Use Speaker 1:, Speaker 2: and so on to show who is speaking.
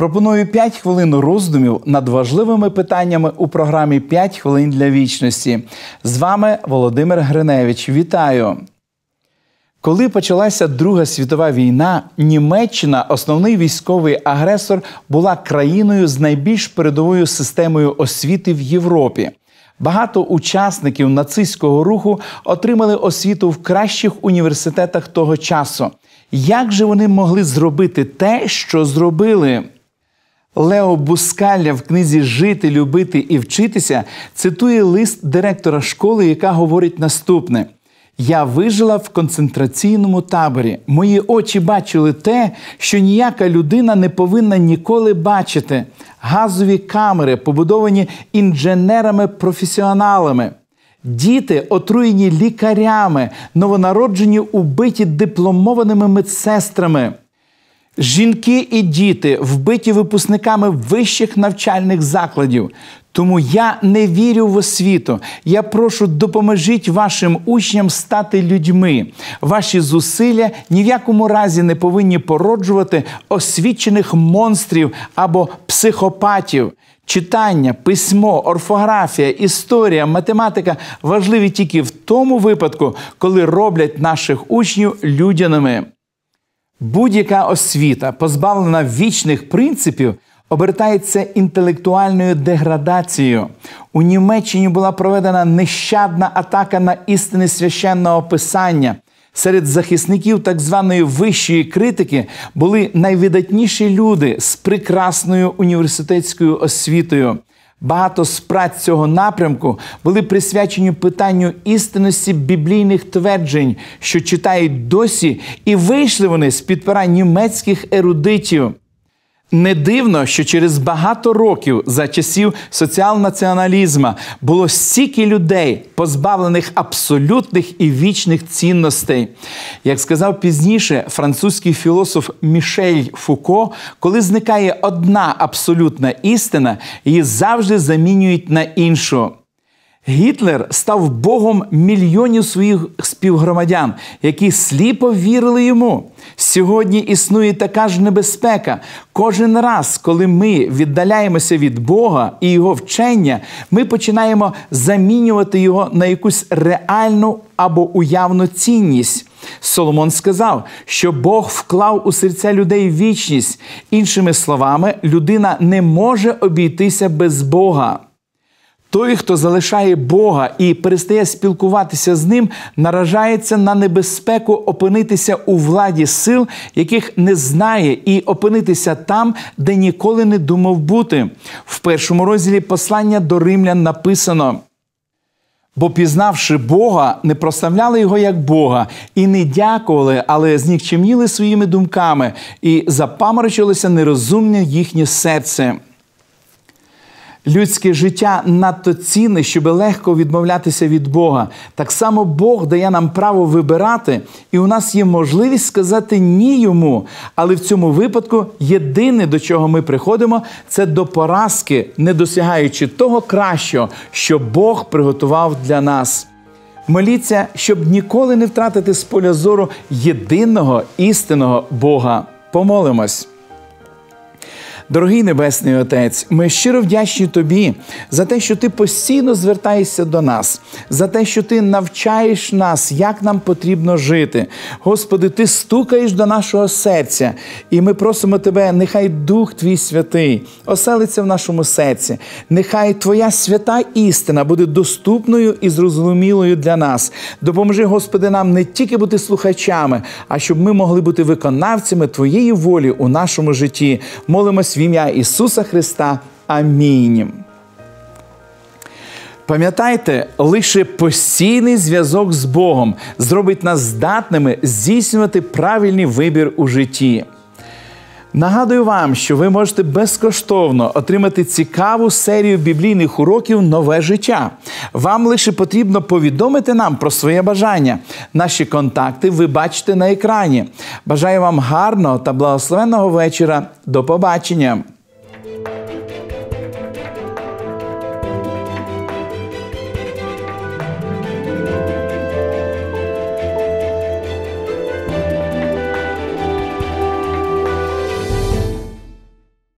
Speaker 1: Пропоную 5 хвилин роздумів над важливими питаннями у програмі «5 хвилин для вічності. З вами Володимир Гриневич. Вітаю! Коли почалася Друга світова війна, Німеччина, основний військовий агресор, була країною з найбільш передовою системою освіти в Європі. Багато учасників нацистського руху отримали освіту в кращих університетах того часу. Як же вони могли зробити те, що зробили? Лео Бускалля в книзі Жити, любити і вчитися цитує лист директора школи, яка говорить наступне. Я вижила в концентраційному таборі. Мої очі бачили те, що ніяка людина не повинна ніколи бачити. Газові камери, побудовані інженерами-професіоналами. Діти, отруєні лікарями, новонароджені убиті дипломованими медсестрами. Жінки і діти вбиті випускниками вищих навчальних закладів. Тому я не вірю в освіту. Я прошу, допоможіть вашим учням стати людьми. Ваші зусилля ні в якому разі не повинні породжувати освічених монстрів або психопатів. Читання, письмо, орфографія, історія, математика важливі тільки в тому випадку, коли роблять наших учнів людяними. Будь-яка освіта, позбавлена вічних принципів, обертається інтелектуальною деградацією. У Німеччині була проведена нещадна атака на істини священного писання. Серед захисників так званої вищої критики були найвидатніші люди з прекрасною університетською освітою. Багато з праць цього напрямку були присвячені питанню істинності біблійних тверджень, що читають досі, і вийшли вони з підпира німецьких ерудитів. Не дивно, що через багато років за часів соціал-націоналізму було стільки людей, позбавлених абсолютних і вічних цінностей. Як сказав пізніше французький філософ Мішель Фуко, коли зникає одна абсолютна істина, її завжди замінюють на іншу. Гітлер став богом мільйонів своїх співгромадян, які сліпо вірили йому. Сьогодні існує така ж небезпека. Кожен раз, коли ми віддаляємося від Бога і Його вчення, ми починаємо замінювати його на якусь реальну або уявну цінність. Соломон сказав, що Бог вклав у серця людей вічність. Іншими словами, людина не може обійтися без Бога. Той, хто залишає Бога і перестає спілкуватися з ним, наражається на небезпеку опинитися у владі сил, яких не знає, і опинитися там, де ніколи не думав бути. В першому розділі послання до римлян написано. Бо, пізнавши Бога, не прославляли його як Бога і не дякували, але знікчемніли своїми думками, і запаморочилося нерозумне їхнє серце. Людське життя надто цінне, щоб легко відмовлятися від Бога. Так само Бог дає нам право вибирати, і у нас є можливість сказати ні йому. Але в цьому випадку єдине, до чого ми приходимо, це до поразки, не досягаючи того кращого, що Бог приготував для нас. Моліться, щоб ніколи не втратити з поля зору єдиного істинного Бога. Помолимось. Дорогий Небесний Отець, ми щиро вдячні Тобі за те, що Ти постійно звертаєшся до нас, за те, що Ти навчаєш нас, як нам потрібно жити. Господи, Ти стукаєш до нашого серця, і ми просимо Тебе, нехай Дух Твій святий оселиться в нашому серці, нехай Твоя свята істина буде доступною і зрозумілою для нас. Допоможи, Господи, нам не тільки бути слухачами, а щоб ми могли бути виконавцями Твоєї волі у нашому житті. Молимось ім'я Ісуса Христа. Амінь. Пам'ятайте, лише постійний зв'язок з Богом зробить нас здатними здійснювати правильний вибір у житті. Нагадую вам, що ви можете безкоштовно отримати цікаву серію біблійних уроків Нове життя. Вам лише потрібно повідомити нам про своє бажання. Наші контакти ви бачите на екрані. Бажаю вам гарного та благословенного вечора. До побачення!